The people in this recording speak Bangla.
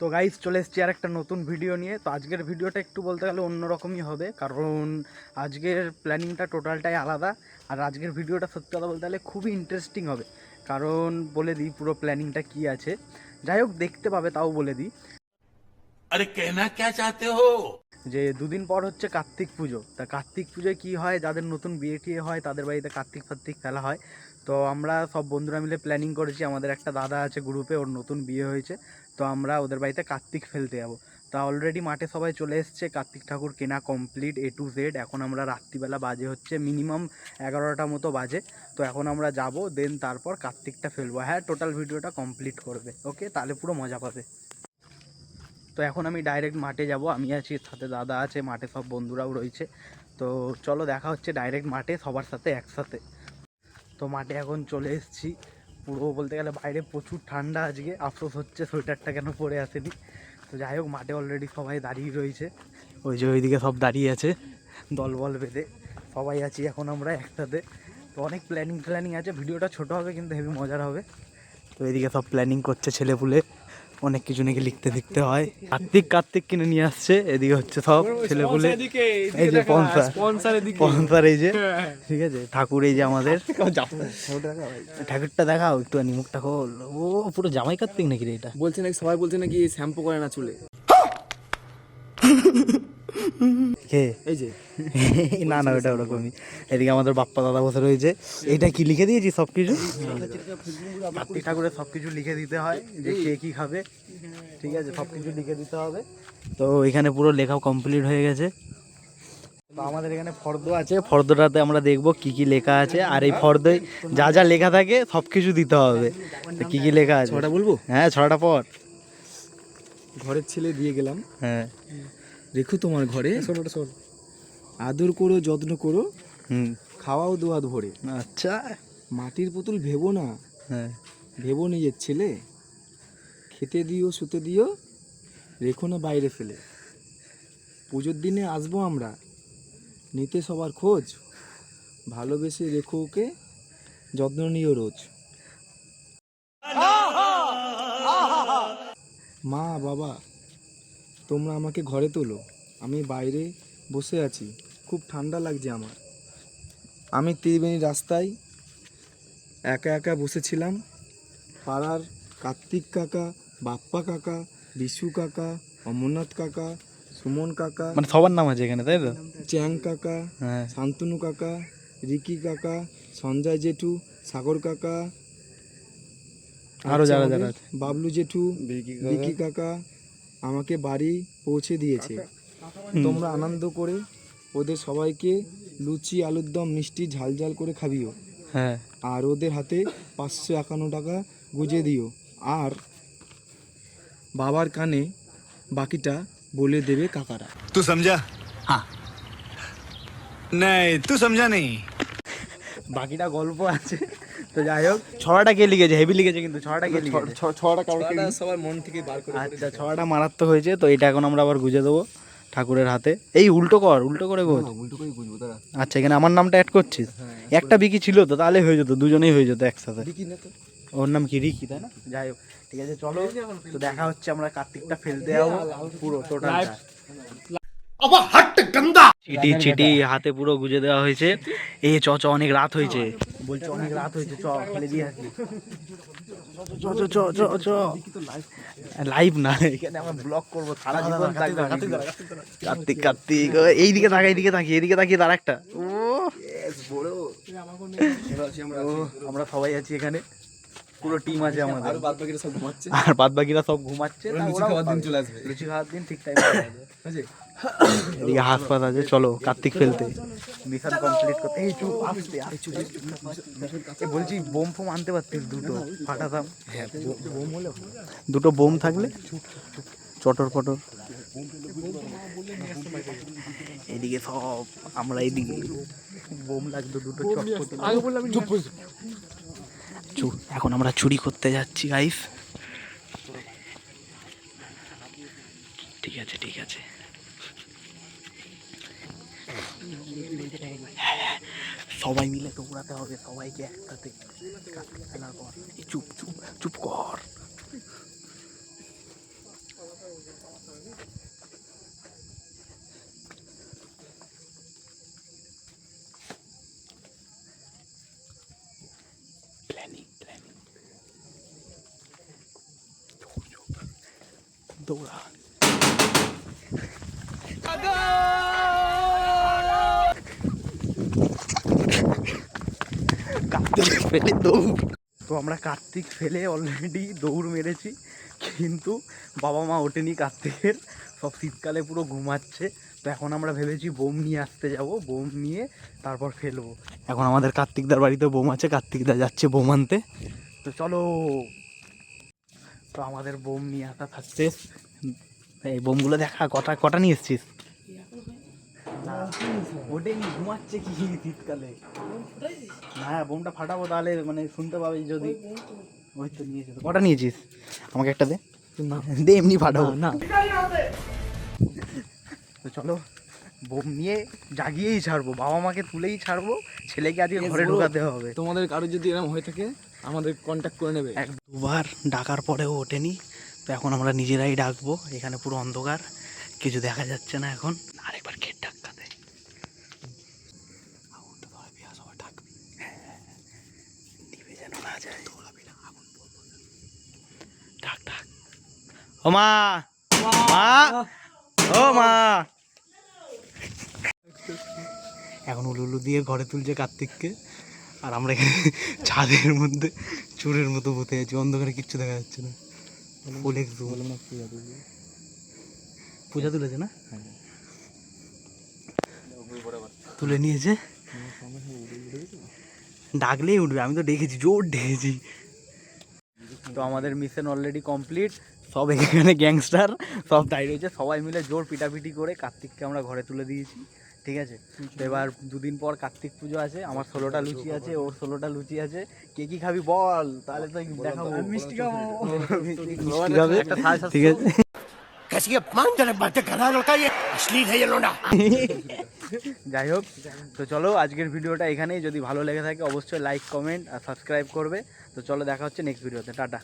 তো গাইজ চলে এসছি আর একটা নতুন ভিডিও নিয়ে। তো আজকের ভিডিওটা একটু বলতে গেলে অন্যরকমই হবে কারণ আজকের প্ল্যানিংটা টোটালটাই আলাদা। আর আজকের ভিডিওটা সত্যি কথা বলতে গেলে খুবই ইন্টারেস্টিং হবে। কারণ বলে দিই পুরো প্ল্যানিংটা কি আছে। যাই হোক দেখতে পাবে তাও বলে দিই। আরে কেনা কে চাতে হো? যে দুদিন পর হচ্ছে কার্তিক পুজো। তা কার্তিক পুজোয় কি হয়? যাদের নতুন বিয়ে টিয়ে হয় তাদের বাড়িতে কার্তিক ফার্তিক খেলা হয়। তো আমরা সব বন্ধুরা মিলে প্ল্যানিং করেছি। আমাদের একটা দাদা আছে গ্রুপে ওর নতুন বিয়ে হয়েছে। তো আমরা ওদের বাড়িতে কার্তিক ফেলতে যাব। তা অলরেডি মাঠে সবাই চলে এসছে। কার্তিক ঠাকুর কেনা কমপ্লিট এ টু জেড এখন আমরা রাত্রিবেলা বাজে হচ্ছে মিনিমাম এগারোটা মতো বাজে। তো এখন আমরা যাব দেন তারপর কার্তিকটা ফেলব। হ্যাঁ টোটাল ভিডিওটা কমপ্লিট করবে। ওকে তাহলে পুরো মজা পাবে। তো এখন আমি ডাইরেক্ট মাঠে যাব। আমি আছি, সাথে দাদা আছে, মাঠে সব বন্ধুরাও রয়েছে। তো চলো দেখা হচ্ছে ডাইরেক্ট মাঠে, সবার সাথে একসাথে। তো মাঠে এখন চলে এসেছি। পুরো বলতে গেলে বাইরে প্রচুর ঠান্ডা আজকে। আফসোস হচ্ছে সোয়েটারটা কেন পরে আসেনি। তো যাই হোক, মাঠে অলরেডি সবাই দাঁড়িয়ে রয়েছে। ওই যে ওইদিকে সব দাঁড়িয়ে আছে, দল বল বেঁধে। সবাই আছি এখন আমরা একসাথে। তো অনেক প্ল্যানিং ফ্ল্যানিং আছে। ভিডিওটা ছোট হবে, কিন্তু হেভি মজার হবে। তো এদিকে সব প্ল্যানিং করছে ছেলেপুলে। অনেক কিছু নাকি লিখতে লিখতে হয়। কার্তিক কার্তিক কিনে নিয়ে আসছে এদিকে হচ্ছে সব ছেলেগুলো এই যে স্পন্সার। স্পন্সার এই যে ঠিক আছে ঠাকুর এই যে আমাদের। ঠাকুরটা দেখাও একটু মুখটা খোল। ও পুরো জামাই কার্তিক নাকি রে এটা? বলছে নাকি সবাই বলছে নাকি শ্যাম্পু করে না চুলে। কে? এই যে। না না ওটা ওরকমই। এদিকে আমাদের বাপ্পা দাদা বসে রয়েছে। এটা কি লিখে দিয়েছি সব কিছু কার্তিক ঠাকুরের সব কিছু লিখে দিতে হয় যে কে কি খাবে। ঠিক আছে সব কিছু লিখে দিতে হবে। তো এখানে পুরো লেখা কমপ্লিট হয়ে গেছে। তো আমাদের এখানে ফর্দ আছে। ফর্দটাতে আমরা দেখব কি কি লেখা আছে। আর এই ফর্দে যা যা লেখা থাকে সব কিছু দিতে হবে। তো কি কি লেখা আছে? ছটা বলব? হ্যাঁ ছটা পর। ঘরের ছেলে দিয়ে গেলাম। হ্যাঁ। রেখো তোমার ঘরে। শোন ওটা শোন। আদর করো যত্ন করো। হুম। খাওয়াও দোয়াদ ভরে। আচ্ছা। মাটির পুতুল ভেবো না। হ্যাঁ। ভেবো নিজের ছেলে। খেতে দিও শুতে দিও রেখো না বাইরে ফেলে। পুজোর দিনে আসব আমরা। নিতে সবার খোঁজ। ভালোবেসে রেখো ওকে। যত্ন নিও রোজ। মা বাবা। তোমরা আমাকে ঘরে তোলো। আমি বাইরে বসে আছি। খুব ঠান্ডা লাগছে আমার। আমি ত্রিবেণী রাস্তায় একা একা বসেছিলাম। পাড়ার কার্তিক কাকা বাপ্পা কাকা বিশু কাকা অমরনাথ কাকা সুমন কাকা মানে সবার নাম আছে এখানে তাই তো? চ্যাং কাকা হ্যাঁ। শান্তনু কাকা রিকি কাকা সঞ্জয় জেঠু সাগর কাকা আরও যারা যারা বাবলু জেঠু বিকি কাকা আমাকে বাড়ি পৌঁছে দিয়েছে। তোমরা আনন্দ করে ওদের সবাইকে লুচি আলুর দম মিষ্টি ঝাল ঝাল করে খাবিও। হ্যাঁ। আর ওদের হাতে পাঁচশো একান্ন টাকা গুজে দিও। আর বাবার কানে বাকিটা বলে দেবে কাকারা। তো সমঝা হ্যাঁ নাই তুই সমঝা নেই বাকিটা গল্প আছে তো যাই হোক ছড়াটা কে লিখেছে? হেভি লিখেছে কিন্তু ছড়াটা কে লিখেছে? ছটা সবার মন থেকে বার করে আচ্ছা ছড়াটা মারাত্মক হয়েছে তো এটা এখন আমরা আবার গুজে দেবো ঠাকুরের হাতে। এই উল্টো কর উল্টো করে গোজ উল্টো করে বুঝব তারা আচ্ছা এখানে আমার নামটা অ্যাড করছিস? একটা বিকি ছিল তো তাহলে হয়ে যেত দুজনেই হয়ে যেত একসাথে। দেখি না তো? ওর নাম কি? রিকি তাই না? যাই হোক ঠিক আছে চলো। তো দেখা হচ্ছে আমরা কার্তিকটা ফেলতে যাব। পুরো টোটাল চিটি চিটি হাতে পুরো গুজে দেওয়া হয়েছে এই চ চ অনেক রাত হয়েছে বলছে অনেক রাত হয়েছে চ ফেলে দিয়ে আসি চ চ চ চ চ লাইভ না। এখানে আমরা ব্লগ করব সারা জীবন কার্তিক কার্তিক এইদিকে তাকা এইদিকে তাকি এদিকে তাকিয়ে তার একটা। ও ও, আমরা সবাই আছি এখানে। পুরো টিম আছে আমাদের। বাদ বাকিরা সব ঘুমাচ্ছে। আর বাদ বাকিরা সব ঘুমাচ্ছে লুচি খাওয়ার দিন চলে আসবে। লুচি খাওয়ার দিন ঠিক টাইমে বুঝলি? এদিকে হাসপাত আছে চলো কার্তিক ফেলতে। মিশন কমপ্লিট করতে। এই চুপ আসতে আরে চুপ চুপ, চুপ। এই বলছি বোম ফোম আনতে পারতিস দুটো? ফাটাতাম বোম হলে দুটো বোম থাকলে? চটর ফটর। এদিকে সব আমরা এদিকে। বোম লাগতো দুটো চটপট। চু এখন আমরা চুরি করতে যাচ্ছি গাইস ঠিক আছে ঠিক আছে। সবাই মিলে দৌড়াতে হবে, সবাইকে একসাথে। ফেলার পর চুপ চুপ চুপ কর। প্ল্যানিং দৌড়া কার্তিক ফেলে দৌড়। তো আমরা কার্তিক ফেলে অলরেডি দৌড় মেরেছি কিন্তু বাবা মা ওঠেনি কার্তিকের সব শীতকালে পুরো ঘুমাচ্ছে। তো এখন আমরা ভেবেছি বোম নিয়ে আসতে যাব বোম নিয়ে তারপর ফেলব। এখন আমাদের কার্তিকদার বাড়িতে বোম আছে কার্তিকদা যাচ্ছে বোম আনতে। তো চলো। তো আমাদের বোম নিয়ে আসা থাকছে এই বোমগুলো দেখা কটা কটা নিয়ে এসছিস? ওটাই ঘুমাচ্ছে কি শীতকালে। না বোমটা ফাটাবো তাহলে মানে শুনতে পাবে যদি। ওই তো নিয়েছিস কটা নিয়েছিস আমাকে একটা দে। দে এমনি ফাটাবো। না তো চলো বোম নিয়ে জাগিয়েই ছাড়বো। বাবা মাকে তুলেই ছাড়বো। ছেলেকে আজকে ঘরে. ঢোকাতে হবে। তোমাদের কারও যদি এরকম হয়ে থাকে আমাদের কন্ট্যাক্ট করে নেবে। এক দুবার ডাকার পরেও ওঠেনি। তো এখন আমরা নিজেরাই ডাকবো। এখানে পুরো অন্ধকার। কিছু দেখা যাচ্ছে না এখন। আরেকবার গেট হ্যাঁ নিভে যেন না যায়। ডাক ডাক ও মা! মা! ও মা! এখন উলুলু দিয়ে ঘরে তুলছে কার্তিককে। আর আমরা এখানে ছাদের মধ্যে চোরের মতো বসে আছি অন্ধকারে কিচ্ছু দেখা যাচ্ছে না। ফুল একটু বললাম না পূজা পূজা তুলেছে না? তুলে নিয়েছে। ডাকলেই উঠবে আমি তো ডেকেছি জোর ডেকেছি। তো আমাদের মিশন অলরেডি কমপ্লিট সব এখানে গ্যাংস্টার সব দাঁড়িয়ে রয়েছে। সবাই মিলে জোর পিটাপিটি করে কার্তিককে আমরা ঘরে তুলে দিয়েছি। ঠিক আছে তো এবার দুদিন পর কার্তিক পুজো আছে আমার ষোলোটা লুচি আছে ওর ষোলোটা লুচি আছে কে কি খাবি বল তাহলে তো দেখাবো মিষ্টি খাবো মিষ্টি খাবে ঠিক আছে कैसी अपमानजनक बातें कर रहा है लड़का ये अश्लील है ये लोडा যাই হোক তো চলো আজকের ভিডিওটা এখানেই যদি ভালো লেগে থাকে অবশ্যই লাইক কমেন্ট আর সাবস্ক্রাইব করবে তো চলো দেখা হচ্ছে নেক্সট ভিডিওতে টাটা